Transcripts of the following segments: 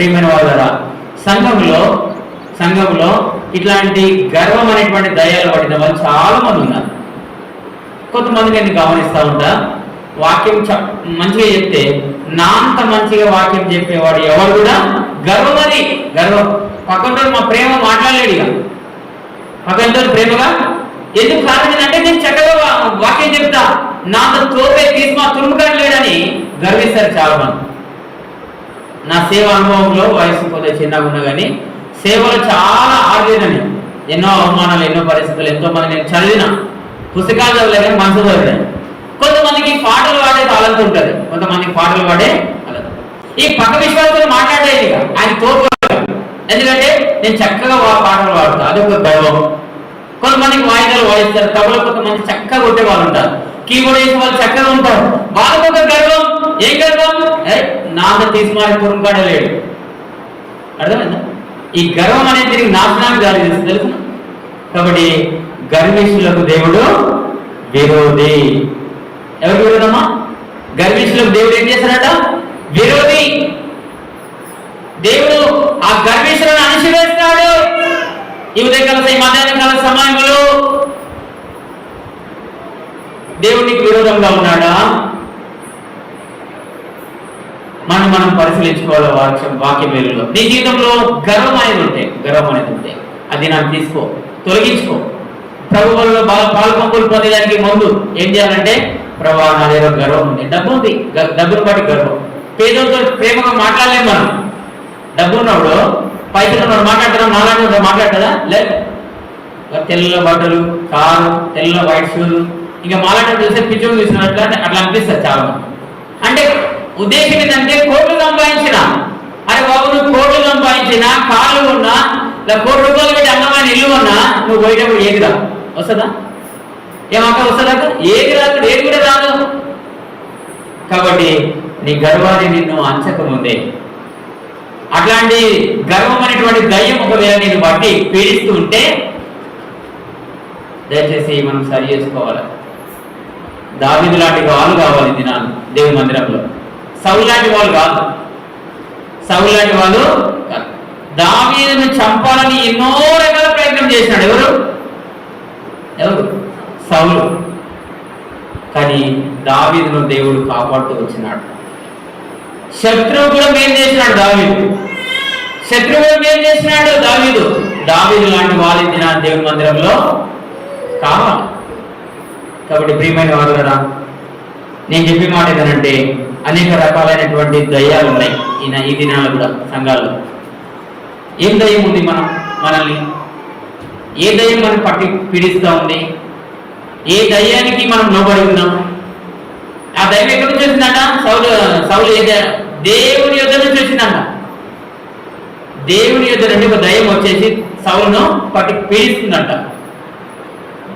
ప్రియమైన వాళ్ళరా సంఘంలో సంఘంలో ఇట్లాంటి గర్వం అనేటువంటి దయాలు పడిన వాళ్ళు చాలా మంది ఉన్నారు. కొంతమంది నేను గమనిస్తూ ఉంటా. వాక్యం చెప్ మంచిగా చెప్తే నా అంత మంచిగా వాక్యం చెప్పేవాడు ఎవరు కూడా గర్వం అది గర్వం. పక్కన మా ప్రేమ మాట్లాడలేడు ఇక. పక్కన ప్రేమగా? ఎందుకు కారణం అంటే నేను చక్కగా వాక్యం చెప్తా. నాతో తోపే తీసి మా తురుముకాడు లేడని గర్విస్తారు చాలా మంది నా సేవ అనుభవంలో వయసు కొద్దిగా చిన్నగా ఉన్నా కానీ సేవలో చాలా ఆడలేదని ఎన్నో అవమానాలు ఎన్నో పరిస్థితులు ఎంతో మంది నేను చదివిన పుస్తకాలు చదవలేక మనసు చదివాను కొంతమందికి పాటలు పాడే తాళంతో ఉంటుంది. కొంతమందికి పాటలు పాడే ఈ పక్క విశ్వాసాలు మాట్లాడేది ఆయన తోపు ఎందుకంటే నేను చక్కగా వా- పాటలు పాడుతా. అది ఒక గర్వం కొంతమందికి వాయిదాలు వాయిస్తారు. తబల కొంతమంది చక్కగా కొట్టే వాళ్ళు ఉంటారు. కీబోర్డ్ వేసే వాళ్ళు చక్కగా ఉంటారు. వాళ్ళకు ఒక గర్వం. ఏం నాన్న తీసుమారి పురుంకాడే లేడు. అర్థమైందా? ఈ గర్వం అనేది తిరిగి నాశనానికి దారి తీస్తుంది తెలుసు? కాబట్టి గర్విష్ఠులకు దేవుడు విరోధి. ఎవరు విరోధమ్మా? గర్విష్ఠులకు దేవుడు ఏం చేశారట విరోధి. దేవుడు ఆ గర్విష్ఠులను అణిచివేస్తాడు. ఈ ఉదయకాల ఈ మధ్యాహ్న కాల సమయంలో దేవుడికి విరోధంగా ఉన్నాడా? మనం మనం పరిశీలించుకోవాలి వాక్యం వాక్య వేలులో నీ జీవితంలో గర్వం అనేది ఉంటే గర్వం అనేది ఉంటే అది నాకు తీసుకో తొలగించుకో. ప్రభు వల్ల బాగా పాల్పంపులు పొందడానికి ముందు ఏం చేయాలంటే ప్రభా నా దగ్గర గర్వం ఉంది. డబ్బు ఉంది. డబ్బును బట్టి గర్వం. పేదలతో ప్రేమగా మాట్లాడలేము మనం. డబ్బు ఉన్నప్పుడు పైసలు మనం మాట్లాడతాం నాలుగు మాట్లాడతారా లేదు. తెల్ల బట్టలు కారు తెల్ల వైట్ షూలు ఇంకా మాలాంటి చూస్తే పిచ్చుకు చూసినట్లు అంటే అట్లా అనిపిస్తుంది చాలా అంటే ఉద్దేశం ఏంటంటే కోట్లు సంపాదించిన. అరే బాబు నువ్వు కోట్లు సంపాదించిన కాళ్ళు ఉన్నా ఇలా కోటి రూపాయలు పెట్టి అన్నమైన ఇల్లు ఉన్నా నువ్వు పోయేటప్పుడు ఏదిరా వస్తుందా? ఏమక్క వస్తుందా ఏది రాదు ఏది కూడా రాదు. కాబట్టి నీ గర్వాన్ని నిన్ను అంచకముందే. అట్లాంటి గర్వం అనేటువంటి దయ్యం ఒకవేళ నేను బట్టి పీడిస్తూ ఉంటే దయచేసి మనం సరి చేసుకోవాలి. దావిది లాంటి వాళ్ళు కావాలి దినాలు దేవుని మందిరంలో. సౌలాంటి వాళ్ళు కాదు. సౌలాంటి వాళ్ళు కాదు. దావీదును చంపాలని ఎన్నో రకాల ప్రయత్నం చేసినాడు. ఎవరు? ఎవరు? సౌలు. కానీ దావీదును దేవుడు కాపాడుతూ వచ్చినాడు. శత్రువు కూడా మేం చేసినాడు దావీదు. శత్రువు కూడా మేం చేసినాడు దావీదు. దావీదు లాంటి వాళ్ళ దిన దేవుని మందిరంలో కావాలి. కాబట్టి ప్రియమైన కదా నేను చెప్పే మాట ఏంటంటే అనేక రకాలైనటువంటి దయ్యాలు ఉన్నాయి ఈయన ఈ దినాలు కూడా సంఘాల్లో. ఏం దయ్యం ఉంది మనం మనల్ని? ఏ దయ్యం మనం పట్టి పీడిస్తూ ఉంది? ఏ దయ్యానికి మనం లోబడి ఉన్నాం? ఆ దయ్యం ఎక్కడ నుంచి వచ్చిందంట? సౌలు సౌలు ఏ దేవుని యుద్ధ నుంచి వచ్చిందంట. దేవుని యుద్ధ నుండి ఒక దయ్యం వచ్చేసి సౌలును పట్టి పీడిస్తుందంట.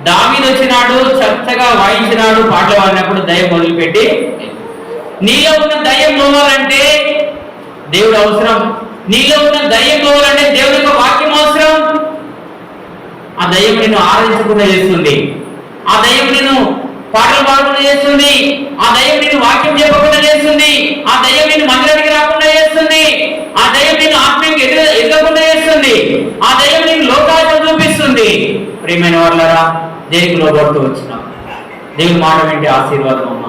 దావీదు వచ్చినాడు చక్కగా వాయించినాడు పాటలు పాడినప్పుడు దయ్యం మొదలుపెట్టి నీలో ఉన్న దయ్యం పోవాలంటే దేవుడు అవసరం. నీలో ఉన్న దయ్యం పోవాలంటే దేవుడి యొక్క వాక్యం అవసరం. ఆ దయ్యం నేను ఆరాధించకుండా చేస్తుంది. ఆ దయ్యం నేను పాటలు పాడకుండా చేస్తుంది. ఆ దయ్యం నేను వాక్యం చెప్పకుండా చేస్తుంది. ఆ దయ్యం నేను మందిరానికి రాకుండా చేస్తుంది. ఆ దయ్యం నేను ఆత్మీయంగా ఎదుర ఎదగకుండా చేస్తుంది. ఆ దయ్యం నేను లోకాశ చూపిస్తుంది. ప్రియమైన వాళ్ళరా దేనికి లోబడుతూ వచ్చినాం? దేవుని మాట వింటే ఆశీర్వాదం అమ్మ.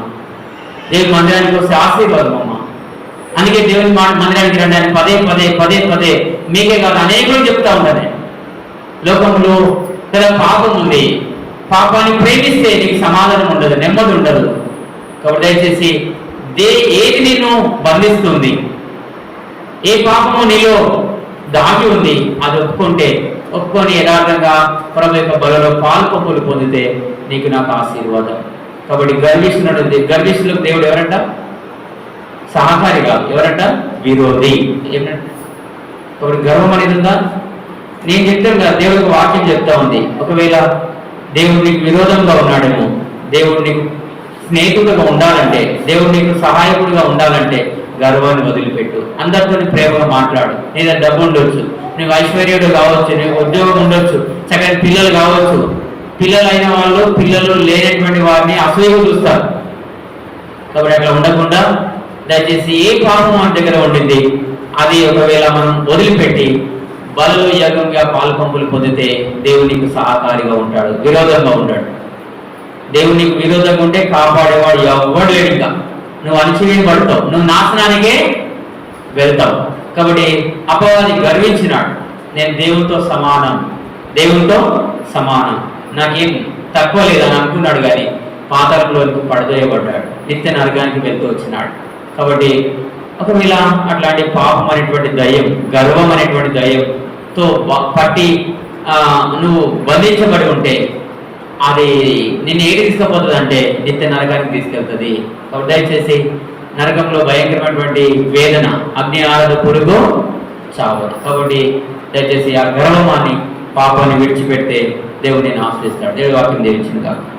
దేవుని మందిరానికి వస్తే ఆశీర్వాదం అమ్మ. అందుకే దేవుని మందిరానికి రండి అని పదే పదే పదే పదే మీకే కాదు అనేకులు చెప్తా ఉంటాను లోకంలో కదా పాపం ఉంది. పాపాన్ని ప్రేమిస్తే నీకు సమాధానం ఉండదు నెమ్మది ఉండదు. కాబట్టి దయచేసి దే ఏది నిన్ను బంధిస్తుంది ఏ పాపము నీలో దాగి ఉంది అది ఒప్పుకుంటే ఒప్పుకొని యథార్థంగా ప్రభు యొక్క బలలో పాల్పొప్పులు పొందితే నీకు నాకు ఆశీర్వాదం. కాబట్టి గర్విస్తున్నాడు గర్విస్తులకు దేవుడు ఎవరంట? సహకారి కాదు ఎవరంట? విరోధి. ఏమంట కాబట్టి గర్వం అనేది ఉందా? నేను చెప్తాను కదా దేవుడికి వాక్యం చెప్తా ఉంది. ఒకవేళ దేవుడు నీకు విరోధంగా ఉన్నాడేమో దేవుడు నీకు స్నేహితుడుగా ఉండాలంటే దేవుడు నీకు సహాయకుడిగా ఉండాలంటే గర్వాన్ని వదిలిపెట్టు. అందరితో ప్రేమగా మాట్లాడు. నీ డబ్బు ఉండొచ్చు నీకు ఐశ్వర్యుడు కావచ్చు నీకు ఉద్యోగం ఉండొచ్చు చక్కని పిల్లలు కావచ్చు పిల్లలైన వాళ్ళు పిల్లలు లేనటువంటి వారిని అసూయగా చూస్తారు. కాబట్టి అట్లా ఉండకుండా దయచేసి ఏ పాపం మన దగ్గర ఉండింది అది ఒకవేళ మనం వదిలిపెట్టి బలలో యజ్ఞంగా పాలు పంపులు పొందితే దేవునికి సహకారిగా ఉంటాడు విరోధంగా ఉంటాడు. దేవునికి విరోధంగా ఉంటే కాపాడేవాడు ఎవ్వడు లేడు ఇంకా. నువ్వు పడతావు నువ్వు నాశనానికే వెళ్తావు. కాబట్టి అపవాది గర్వించినాడు నేను దేవునితో సమానం. దేవునితో సమానం. నాకేం తక్కువ లేదని అనుకున్నాడు కానీ పాతకంలోకి పడదోయబడ్డాడు. నిత్య నరకానికి వెళ్తూ వచ్చినాడు. కాబట్టి ఒకవేళ అట్లాంటి పాపం అనేటువంటి దయ్యం గర్వం అనేటువంటి దయ్యంతో పట్టి నువ్వు బంధించబడి ఉంటే అది నిన్ను ఏది తీసుకుపోతుంది అంటే నిత్య నరకానికి తీసుకెళ్తుంది. కాబట్టి దయచేసి నరకంలో భయంకరమైనటువంటి వేదన అగ్ని ఆరాధ పురుగు చావదు. కాబట్టి దయచేసి ఆ గర్వమాన్ని పాపాన్ని విడిచిపెడితే దేవుడు నేను ఆశ్రయిస్తాడు. దేవుడు వాక్యం దేవించింది కాదు.